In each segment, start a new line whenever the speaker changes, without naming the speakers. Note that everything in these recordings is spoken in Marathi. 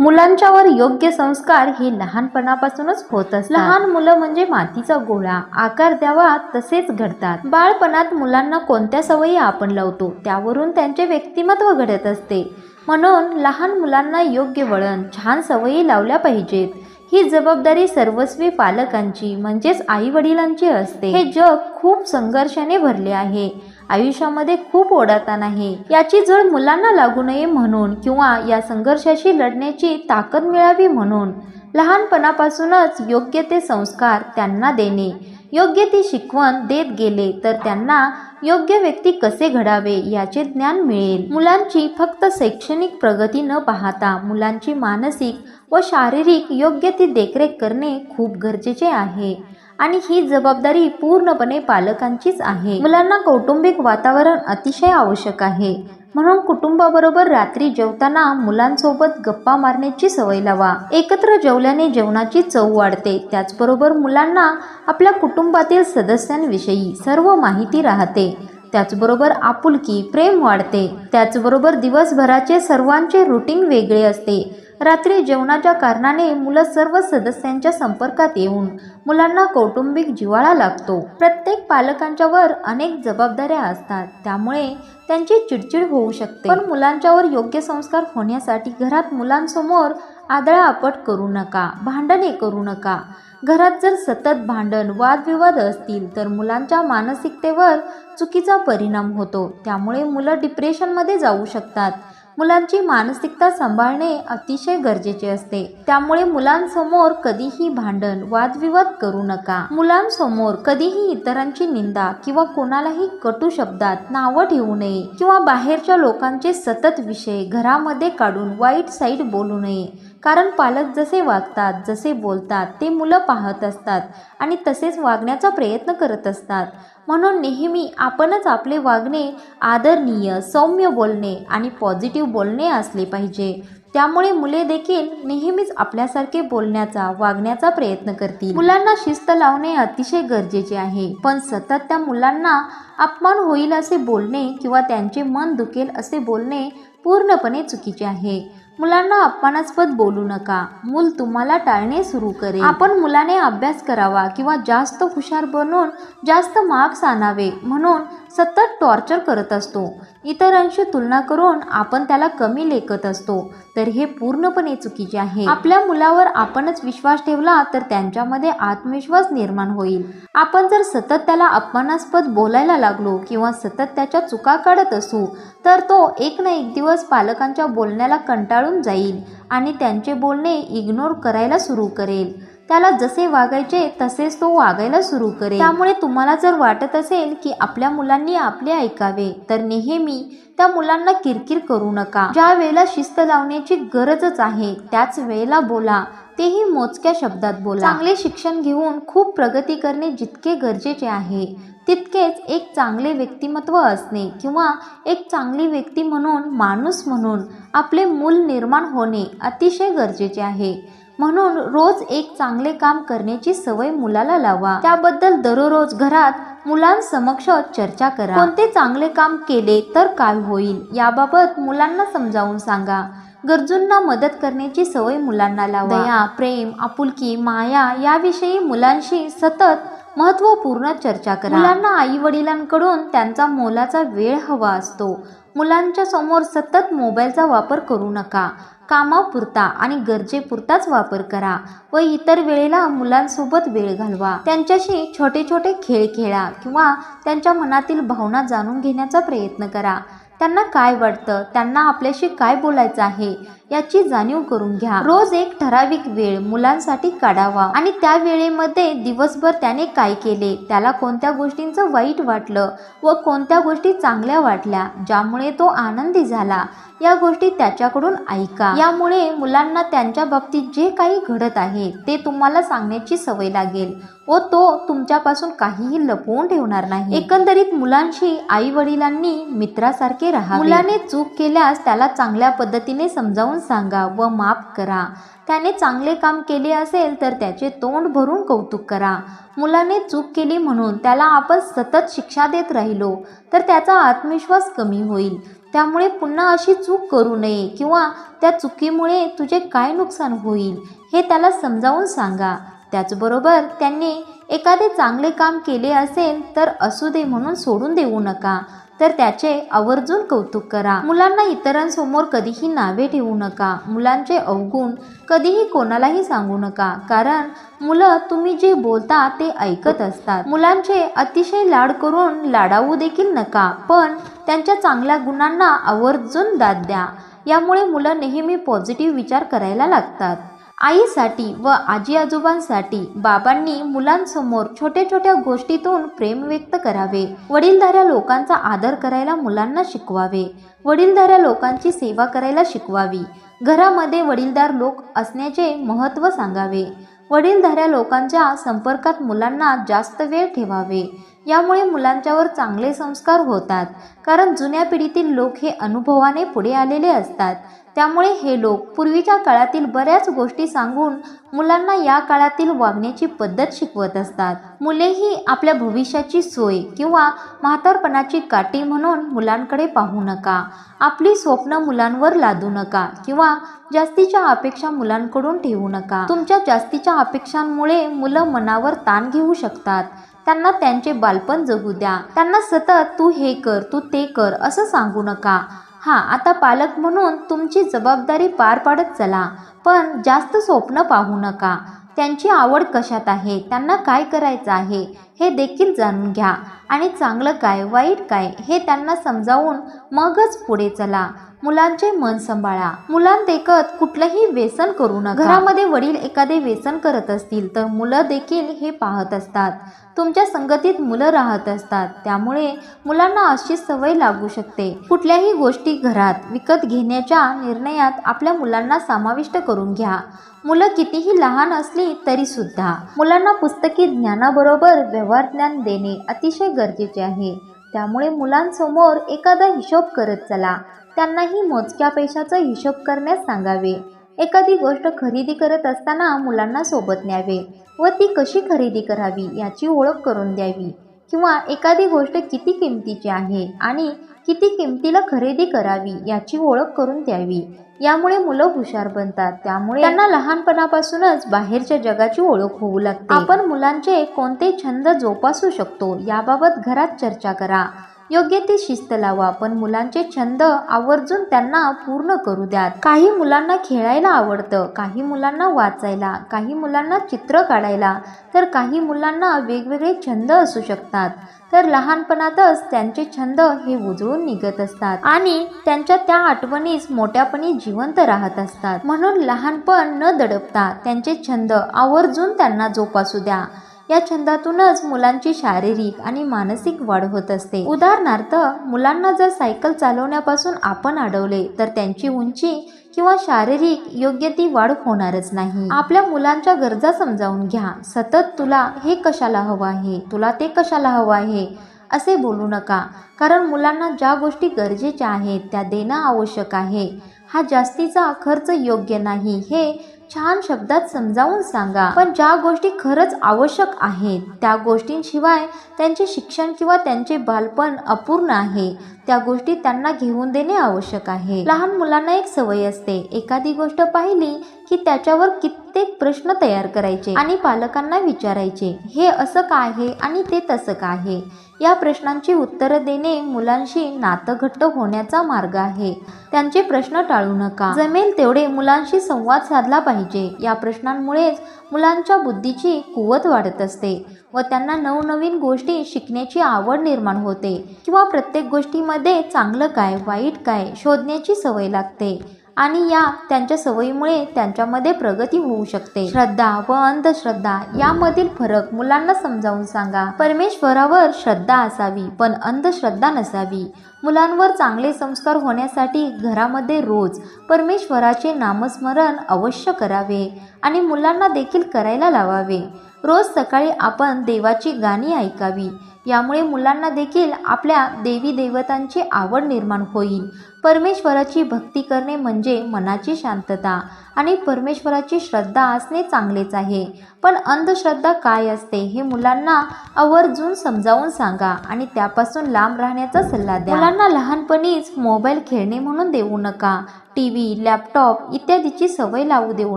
मुलांच्यावर योग्य संस्कार हे लहानपणापासूनच होत असतात. लहान मुलं म्हणजे मातीचा गोळा आकार द्यावा तसेच घडतात. बाळपणात मुलांना कोणत्या सवयी आपण लावतो त्यावरून त्यांचे व्यक्तिमत्व घडत असते. म्हणून लहान मुलांना योग्य वळण छान सवयी लावल्या पाहिजेत. ही जबाबदारी सर्वस्वी पालकांची म्हणजेच आई वडिलांची असते. हे जग खूप संघर्षाने भरले आहे. आयुष्यामध्ये खूप ओढाता आहे. याची झळ मुलांना लागू नये म्हणून किंवा या संघर्षाशी लढण्याची ताकद मिळावी म्हणून. लहानपणापासूनच योग्य ते संस्कार त्यांना देणे. योग्य ती शिकवण देत गेले तर त्यांना योग्य व्यक्ती कसे घडावे याचे ज्ञान मिळेल. मुलांची फक्त शैक्षणिक प्रगती न पाहता मुलांची मानसिक व शारीरिक योग्य ती देखरेख करणे खूप गरजेचे आहे. आणि ही जबाबदारी पूर्णपणे पालकांचीच आहे. मुलांना कौटुंबिक वातावरण अतिशय आवश्यक आहे. म्हणून कुटुंबाबरोबर रात्री जेवताना मुलांसोबत गप्पा मारण्याची सवय लावा. एकत्र जेवल्याने जेवणाची चव वाढते. त्याचबरोबर मुलांना आपल्या कुटुंबातील सदस्यांविषयी सर्व माहिती राहते. त्याचबरोबर आपुलकी प्रेम वाढते. त्याचबरोबर दिवसभराचे सर्वांचे रुटीन वेगळे असते. रात्री जेवणाच्या कारणाने मुलं सर्व सदस्यांच्या संपर्कात येऊन मुलांना कौटुंबिक जिवाळा लागतो. प्रत्येक पालकांच्यावर अनेक जबाबदाऱ्या असतात. त्यामुळे त्यांची चिडचिड होऊ शकते. पण मुलांच्यावर योग्य संस्कार होण्यासाठी घरात मुलांसमोर आदळा आपट करू नका भांडणे करू नका. घरात जर सतत भांडण वादविवाद असतील तर मुलांच्या मानसिकतेवर चुकीचा परिणाम होतो. त्यामुळे मुलं डिप्रेशनमध्ये जाऊ शकतात. मुलांची मानसिकता सांभाळणे अतिशय गरजेचे असते. त्यामुळे मुलांसमोर कधीही भांडण वादविवाद करू नका. मुलांसमोर कधीही इतरांची निंदा किंवा कोणालाही कटू शब्दात नावं ठेवू नये किंवा बाहेरच्या लोकांचे सतत विषय घरामध्ये काढून वाईट साईड बोलू नये. कारण पालक जसे वागतात जसे बोलतात ते मुलं पाहत असतात आणि तसेच वागण्याचा प्रयत्न करत असतात. म्हणून नेहमी आपणच आपले वागणे आदरणीय सौम्य बोलणे आणि पॉझिटिव्ह बोलणे असले पाहिजे. त्यामुळे मुले देखील नेहमीच आपल्यासारखे बोलण्याचा वागण्याचा प्रयत्न करतील. मुलांना शिस्त लावणे अतिशय गरजेचे आहे. पण सतत त्या मुलांना अपमान होईल असे बोलणे किंवा त्यांचे मन दुखेल असे बोलणे पूर्णपणे चुकीचे आहे. मुलांना अपमानास्पद बोलू नका. मूल तुम्हाला टाळणे सुरू करेल. आपण मुलाने अभ्यास करावा किंवा जास्त हुशार बनून जास्त मार्क्स आणावे म्हणून सतत टॉर्चर करत असतो. इतरांशी तुलना करून आपण त्याला कमी लेखत असतो. तर हे पूर्णपणे चुकीचे आहे. आपल्या मुलावर आपणच विश्वास ठेवला तर त्यांच्यामध्ये आत्मविश्वास निर्माण होईल. आपण जर सतत त्याला अपमानास्पद बोलायला लागलो किंवा सतत त्याच्या चुका काढत असू तर तो एक ना एक दिवस पालकांच्या बोलण्याला कंटाळून जाईल आणि त्यांचे बोलणे इग्नोर करायला सुरू करेल. त्याला जसे वागायचे तसेच तो वागायला सुरू करेल. त्यामुळे तुम्हाला जर वाटत असेल की आपल्या मुलांनी आपले ऐकावे तर नेहमी त्या मुलांना किरकिर करू नका. ज्या वेळेला शिस्त लावण्याची गरजच आहे त्याच वेळेला बोला. तेही मोजक्या शब्दात बोला. चांगले शिक्षण घेऊन खूप प्रगती करणे जितके गरजेचे आहे. तितकेच एक चांगले व्यक्तिमत्व असणे किंवा एक चांगली व्यक्ती म्हणून माणूस म्हणून आपले मूल निर्माण होणे अतिशय गरजेचे आहे. म्हणून रोज एक चांगले काम करण्याची सवय मुलाला लावा. त्याबद्दल दररोज घरात मुलांसमक्ष चर्चा करा. कोणते चांगले काम केले तर काय होईल याबाबत मुलांना समजावून सांगा. गरजूंना मदत करण्याची सवय मुलांना लावा. दया प्रेम आपुलकी माया याविषयी मुलांशी सतत महत्त्वपूर्ण चर्चा करा. मुलांना आई वडिलांकडून त्यांचा मोलाचा वेळ हवा असतो. मुलांच्या समोर सतत मोबाईलचा वापर करू नका. कामापुरता आणि गरजेपुरताच वापर करा व इतर वेळेला मुलांसोबत वेळ घालवा. त्यांच्याशी छोटे छोटे खेळ खेळा किंवा त्यांच्या मनातील भावना जाणून घेण्याचा प्रयत्न करा. त्यांना काय वाटतं? त्यांना आपल्याशी काय बोलायचं आहे? याची जाणीव करून घ्या. रोज एक ठराविक वेळ मुलांसाठी काढावा. आणि त्या वेळेमध्ये दिवसभर त्याने काय केले? त्याला कोणत्या गोष्टींचं वाईट वाटलं? व कोणत्या गोष्टी चांगल्या वाटल्या? ज्यामुळे तो आनंदी झाला? या गोष्टी त्याच्याकडून ऐका. यामुळे मुलांना त्यांच्या बाबतीत जे काही घडत आहे ते तुम्हाला सांगण्याची सवय लागेल. व तो तुमच्यापासून काहीही लपवून ठेवणार नाही. एकंदरीत मुलांशी आई वडिलांनी मित्रासारखे राहा मुलाने चूक केल्यास त्याला चांगल्या पद्धतीने समजावून सांगा व माफ करा. त्याने चांगले काम केले असेल तर त्याचे तोंड भरून कौतुक करा. मुलाने चूक केली म्हणून त्याला आपण सतत शिक्षा देत राहिलो तर त्याचा आत्मविश्वास कमी होईल. त्यामुळे पुन्हा अशी चूक करू नये किंवा त्या चुकीमुळे तुझे काय नुकसान होईल हे त्याला समजावून सांगा. त्याचबरोबर त्यांनी एखादे चांगले काम केले असेल तर असू दे म्हणून सोडून देऊ नका. तर त्याचे आवर्जून कौतुक करा. मुलांना इतरांसमोर कधीही नावे ठेवू नका. मुलांचे अवगुण कधीही कोणालाही सांगू नका. कारण मुलं तुम्ही जे बोलता ते ऐकत असतात. मुलांचे अतिशय लाड करून लाडावू देखील नका. पण त्यांच्या चांगल्या गुणांना आवर्जून दाद द्या. यामुळे मुलं नेहमी पॉझिटिव्ह विचार करायला लागतात. आईसाठी व आजी आजोबांसाठी बाबांनी मुलांसमोर छोट्या छोट्या गोष्टीतून प्रेम व्यक्त करावे. वडीलधाऱ्या लोकांचा आदर करायला मुलांना शिकवावे. वडीलधाऱ्या लोकांची सेवा करायला शिकवावी. घरामध्ये वडीलधार लोक असण्याचे महत्त्व सांगावे. वडीलधाऱ्या लोकांच्या संपर्कात मुलांना जास्त वेळ ठेवावे. यामुळे मुलांच्यावर चांगले संस्कार होतात. कारण जुन्या पिढीतील लोक हे अनुभवाने पुढे आलेले असतात. त्यामुळे हे लोक पूर्वीच्या काळातील बऱ्याच गोष्टी सांगून मुलांना या काळातील वागण्याची पद्धत शिकवत असतात. मुलेही आपल्या भविष्याची सोय किंवा म्हातारपणाची काठी म्हणून मुलांकडे पाहू नका. आपली स्वप्न मुलांवर लादू नका किंवा जास्तीच्या अपेक्षा मुलांकडून ठेवू नका. तुमच्या जास्तीच्या अपेक्षांमुळे मुलं मनावर ताण घेऊ शकतात. त्यांना त्यांचे बालपण जगू द्या. त्यांना सतत तू हे कर तू ते कर असं सांगू नका. हां आता पालक म्हणून तुमची जबाबदारी पार पाडत चला पण जास्त स्वप्न पाहू नका. त्यांची आवड कशात आहे? त्यांना काय करायचं आहे? हे देखील जाणून घ्या. आणि चांगलं काय वाईट काय हे त्यांना समजावून मगच पुढे चला. मुलांचे मन सांभाळा. मुलांदेखत कुठलंही व्यसन करू नका. घरामध्ये वडील एखादे व्यसन करत असतील तर मुलं देखील हे पाहत असतात. तुमच्या संगतीत मुलं राहत असतात. त्यामुळे मुलांना अशी सवय लागू शकते. कुठल्याही गोष्टी घरात विकत घेण्याच्या निर्णयात आपल्या मुलांना समाविष्ट करून घ्या. मुलं कितीही लहान असली तरी सुद्धा मुलांना पुस्तकी ज्ञानाबरोबर व्यवहार ज्ञान देणे अतिशय गरजेचे आहे. त्यामुळे मुलांसमोर एखादा हिशोब करत चला. त्यांनाही मोजक्या पैशाचा हिशोब करण्यास सांगावे. एखादी गोष्ट खरेदी करत असताना मुलांना सोबत न्यावे व ती कशी खरेदी करावी याची ओळख करून द्यावी. किंवा एखादी गोष्ट किती किमतीची आहे आणि किती किमतीला खरेदी करावी याची ओळख करून द्यावी. यामुळे मुलं हुशार बनतात. त्यामुळे त्यांना लहानपणापासूनच बाहेरच्या जगाची ओळख होऊ लागते. आपण मुलांचे कोणते छंद जोपासू शकतो याबाबत घरात चर्चा करा. योग्य ती शिस्त लावा पण मुलांचे छंद आवर्जून त्यांना पूर्ण करू द्यात. काही मुलांना खेळायला आवडतं काही मुलांना वाचायला काही मुलांना चित्र काढायला तर काही मुलांना वेगवेगळे छंद असू शकतात. तर लहानपणातच त्यांचे छंद हे उजळून निघत असतात आणि त्यांच्या त्या आठवणीच मोठ्यापणी जिवंत राहत असतात. म्हणून लहानपण न दडपता त्यांचे छंद आवर्जून त्यांना जोपासू द्या. या छंदातूनच मुलांची शारीरिक आणि मानसिक वाढ होत असते. उदाहरणार्थ मुलांना जर सायकल चालवण्यापासून आपण अडवले तर त्यांची उंची किंवा शारीरिक योग्य ती वाढ होणारच नाही. आपल्या मुलांच्या गरजा समजावून घ्या. सतत तुला हे कशाला हवं आहे? तुला ते कशाला हवं आहे? असे बोलू नका. कारण मुलांना ज्या गोष्टी गरजेच्या आहेत त्या देणं आवश्यक आहे. हा जास्तीचा खर्च योग्य नाही. हे छान शब्दात समजावून सांगा. पण ज्या गोष्टी खरंच आवश्यक आहेत त्या गोष्टींशिवाय त्यांचे शिक्षण किंवा त्यांचे बालपण अपूर्ण आहे. त्या गोष्टी त्यांना घेऊन देणे आवश्यक आहे. लहान मुलांना एक सवय असते. एखादी गोष्ट पाहिली की त्याच्यावर कित्येक प्रश्न तयार करायचे आणि पालकांना विचारायचे. हे असं का आहे आणि ते तसं का आहे? या प्रश्नांची उत्तरं देणे मुलांशी नातं घट्ट होण्याचा मार्ग आहे. त्यांचे प्रश्न टाळू नका. जमेल तेवढे मुलांशी संवाद साधला पाहिजे. या प्रश्नांमुळेच मुलांच्या बुद्धीची कुवत वाढत असते व त्यांना नवनवीन गोष्टी शिकण्याची आवड निर्माण होते किंवा प्रत्येक गोष्टीमध्ये चांगलं काय वाईट काय शोधण्याची सवय लागते आणि या त्यांच्या सवयीमुळे त्यांच्यामध्ये प्रगती होऊ शकते. श्रद्धा व अंधश्रद्धा यामधील फरक मुलांना समजावून सांगा. परमेश्वरावर श्रद्धा असावी पण अंधश्रद्धा नसावी. मुलांवर चांगले संस्कार होण्यासाठी घरामध्ये रोज परमेश्वराचे नामस्मरण अवश्य करावे आणि मुलांना देखील करायला लावावे. रोज सकाळी आपण देवाची गाणी ऐकावी. यामुळे मुलांना देखील आपल्या देवी देवतांची आवड निर्माण होईल. परमेश्वराची भक्ती करणे म्हणजे मनाची शांतता आणि परमेश्वराची श्रद्धा असणे चांगलेच आहे. पण अंधश्रद्धा काय असते हे मुलांना आवर्जून समजावून सांगा आणि त्यापासून लांब राहण्याचा सल्ला द्या. मुलांना लहानपणीच मोबाईल खेळणे म्हणून देऊ नका. टी व्ही लॅपटॉप इत्यादीची सवय लावू देऊ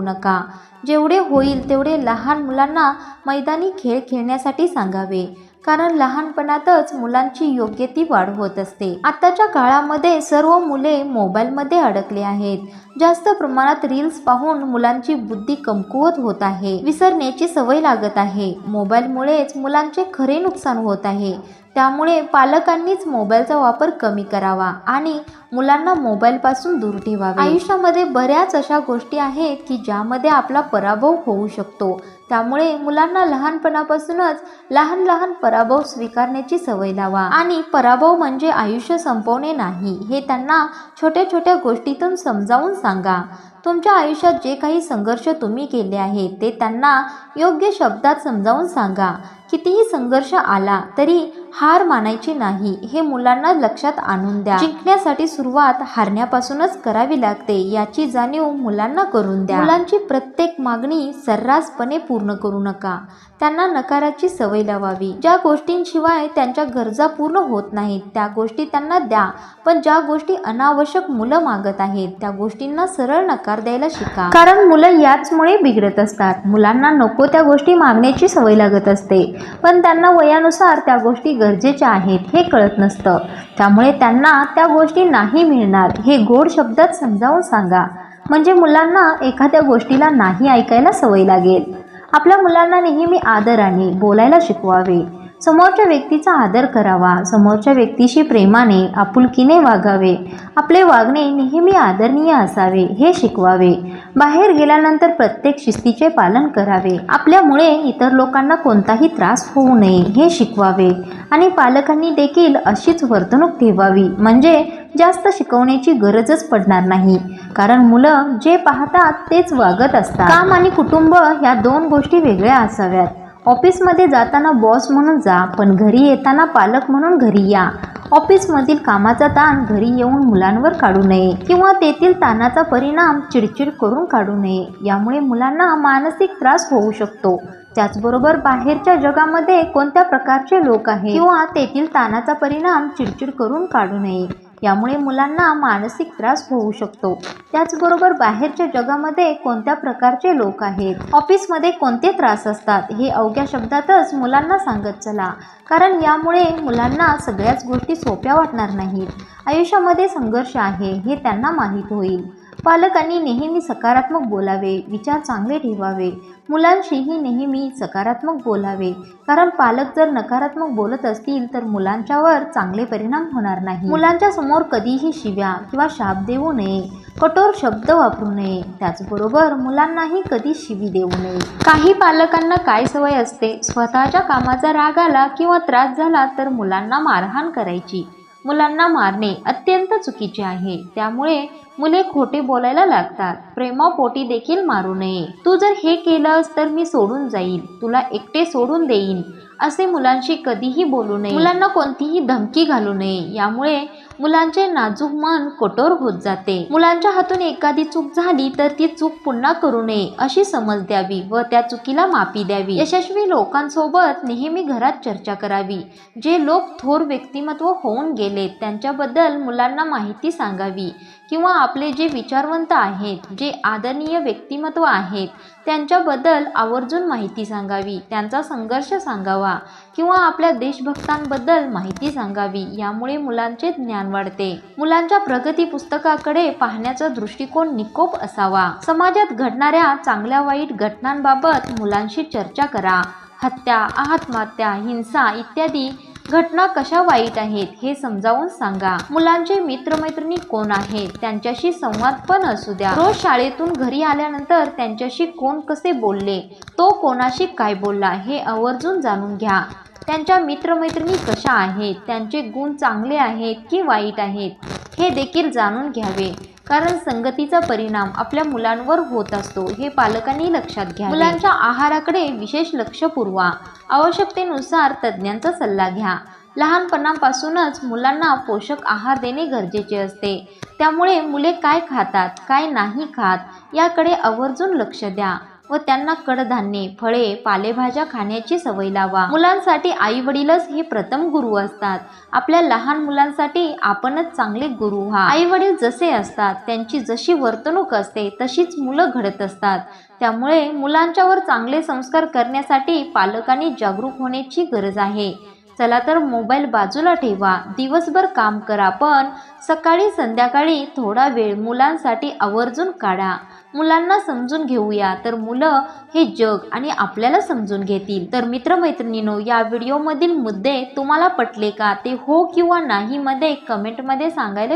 नका. जेवढे होईल तेवढे लहान मुलांना मैदानी खेळ खेळण्यासाठी सांगावे. कारण लहानपणातच मुलांची योग्य ती वाढ होत असते. आताच्या काळामध्ये सर्व मुले मोबाईलमध्ये अडकले आहेत. जास्त प्रमाणात रील्स पाहून मुलांची बुद्धी कमकुवत होत आहे. विसरण्याची सवय लागत आहे. मोबाईलमुळेच मुलांचे खरे नुकसान होत आहे. त्यामुळे पालकांनीच मोबाईलचा वापर कमी करावा आणि मुलांना मोबाईलपासून दूर ठेवावे. आयुष्यामध्ये बऱ्याच अशा गोष्टी आहेत की ज्यामध्ये आपला पराभव होऊ शकतो. त्यामुळे मुलांना लहानपणापासूनच लहान लहान पराभव स्वीकारण्याची सवय लावा. आणि पराभव म्हणजे आयुष्य संपवणे नाही हे त्यांना छोट्या छोट्या गोष्टीतून समजावून सांगा. तुमच्या आयुष्यात जे काही संघर्ष तुम्ही केले आहेत ते त्यांना योग्य शब्दात समजावून सांगा. कितीही संघर्ष आला तरी हार मानायची नाही हे मुलांना लक्षात आणून द्या. जिंकण्यासाठी सुरुवात हारण्यापासूनच करावी लागते याची जाणीव मुलांना करून द्या. मुलांची प्रत्येक मागणी सर्रासपणे पूर्ण करू नका. त्यांना नकाराची सवय लावावी. ज्या गोष्टींशिवाय त्यांच्या गरजा पूर्ण होत नाहीत त्या गोष्टी त्यांना द्या. पण ज्या गोष्टी अनावश्यक मुलं मागत आहेत त्या गोष्टींना सरळ नकार द्यायला शिका. कारण मुलं याचमुळे बिघडत असतात. मुलांना नको त्या गोष्टी मागण्याची सवय लागत असते. पण त्यांना वयानुसार त्या गोष्टी गरजेच्या आहेत हे कळत नसतं. त्यामुळे त्यांना त्या गोष्टी नाही मिळणार हे गोड शब्दात समजावून सांगा. म्हणजे मुलांना एखाद्या गोष्टीला नाही ऐकायला सवय लागेल. आपल्या मुलांना नेहमी आदराने बोलायला शिकवावे. समोरच्या व्यक्तीचा आदर करावा. समोरच्या व्यक्तीशी प्रेमाने आपुलकीने वागावे. आपले वागणे नेहमी आदरणीय असावे हे शिकवावे. बाहेर गेल्यानंतर प्रत्येक शिस्तीचे पालन करावे. आपल्यामुळे इतर लोकांना कोणताही त्रास होऊ नये हे शिकवावे. आणि पालकांनी देखील अशीच वर्तणूक ठेवावी. म्हणजे जास्त शिकवण्याची गरजच पडणार नाही. कारण मुलं जे पाहतात तेच वागत असतात. काम आणि कुटुंब ह्या दोन गोष्टी वेगळ्या असाव्यात. ऑफिसमध्ये जाताना बॉस म्हणून जा पण घरी येताना पालक म्हणून घरी या. ऑफिसमधील कामाचा ताण घरी येऊन मुलांवर काढू नये किंवा तेथील ताणाचा परिणाम चिडचिड करून काढू नये. यामुळे मुलांना मानसिक त्रास होऊ शकतो. त्याचबरोबर बाहेरच्या जगामध्ये कोणत्या प्रकारचे लोक आहेत किंवा तेथील ताणाचा परिणाम चिडचिड करून काढू नये. यामुळे मुलांना मानसिक त्रास होऊ शकतो. त्याचबरोबर बाहेरच्या जगामध्ये कोणत्या प्रकारचे लोक आहेत? ऑफिसमध्ये कोणते त्रास असतात? हे अवघ्या शब्दातच मुलांना सांगत चला. कारण यामुळे मुलांना सगळ्याच गोष्टी सोप्या वाटणार नाहीत. आयुष्यामध्ये संघर्ष आहे हे त्यांना माहीत होईल. पालकांनी नेहमी सकारात्मक बोलावे विचार चांगले ठेवावे. मुलांशीही नेहमी सकारात्मक बोलावे. कारण पालक जर नकारात्मक बोलत असतील तर मुलांच्यावर चांगले परिणाम होणार नाही. मुलांच्या समोर कधीही शिव्या किंवा शाप देऊ नये. कठोर शब्द वापरू नये. त्याचबरोबर मुलांनाही कधी शिवी देऊ नये. काही पालकांना काय सवय असते? स्वतःच्या कामाचा राग आला किंवा त्रास झाला तर मुलांना मारहाण करायची. मुलांना मारणे अत्यंत चुकीचे आहे. त्यामुळे मुले खोटे बोलायला लागतात. प्रेमापोटी देखील मारू नये. तू जर हे केलंस तर मी सोडून जाईल तुला एकटे सोडून देईन. असे मुलांशी कधीही बोलू नये. मुलांना कोणतीही धमकी घालू नये. यामुळे मुलांचे नाजूक मन कठोर होत जाते. मुलांच्या हातून एखादी चूक झाली तर ती चूक पुन्हा करू नये अशी समज द्यावी व त्या चुकीला माफी द्यावी. यशस्वी लोकांसोबत नेहमी घरात चर्चा करावी. जे लोक थोर व्यक्तिमत्व होऊन गेले त्यांच्याबद्दल मुलांना माहिती सांगावी किंवा आपले जे विचारवंत आहेत जे आदरणीय व्यक्तिमत्व आहेत त्यांच्याबद्दल आवर्जून माहिती सांगावी. त्यांचा संघर्ष सांगावा. किंवा आपल्या देशभक्तांबद्दल माहिती सांगावी यामुळे मुलांचे ज्ञान वाढते. मुलांच्या प्रगती पुस्तकाकडे पाहण्याचा दृष्टिकोन निकोप असावा. समाजात घडणाऱ्या चांगल्या वाईट घटनांबाबत मुलांशी चर्चा करा. हत्या आत्महत्या हिंसा इत्यादी घटना कशा वाईट आहेत हे समजावून सांगा. मुलांचे मित्रमैत्रिणी कोण आहेत त्यांच्याशी संवाद पण असू द्या. रोज शाळेतून घरी आल्यानंतर त्यांच्याशी कोण कसे बोलले तो कोणाशी काय बोलला हे आवर्जून जाणून घ्या. त्यांच्या मित्रमैत्रिणी कशा आहेत त्यांचे गुण चांगले आहेत की वाईट आहेत हे देखील जाणून घ्यावे. कारण संगतीचा परिणाम आपल्या मुलांवर होत असतो हे पालकांनी लक्षात घ्या मुलांच्या आहाराकडे विशेष लक्ष पुरवा. आवश्यकतेनुसार तज्ज्ञांचा सल्ला घ्या. लहानपणापासूनच मुलांना पोषक आहार देणे गरजेचे असते. त्यामुळे मुले काय खातात काय नाही खात याकडे आवर्जून लक्ष द्या. व त्यांना कडधान्ये फळे पालेभाज्या खाण्याची सवय लावा. मुलांसाठी आई वडीलच हे प्रथम गुरु असतात. आपल्या लहान मुलांसाठी आपणच चांगले गुरु व्हा. आई वडील जसे असतात त्यांची जशी वर्तणूक असते तशीच मुलं घडत असतात. त्यामुळे मुलांच्यावर चांगले संस्कार करण्यासाठी पालकांनी जागरूक होण्याची गरज आहे. चला तर मोबाईल बाजूला ठेवा. दिवसभर काम करा पण सकाळी संध्याकाळी थोडा वेळ मुलांसाठी आवर्जून काढा. मुलांना समजून घेऊया. तर मुलं हे जग आणि आपल्याला समजून घेतील. तर मित्रमैत्रिणींनो या व्हिडिओमधील मुद्दे तुम्हाला पटले का? ते हो किंवा नाही मध्ये कमेंटमध्ये सांगायला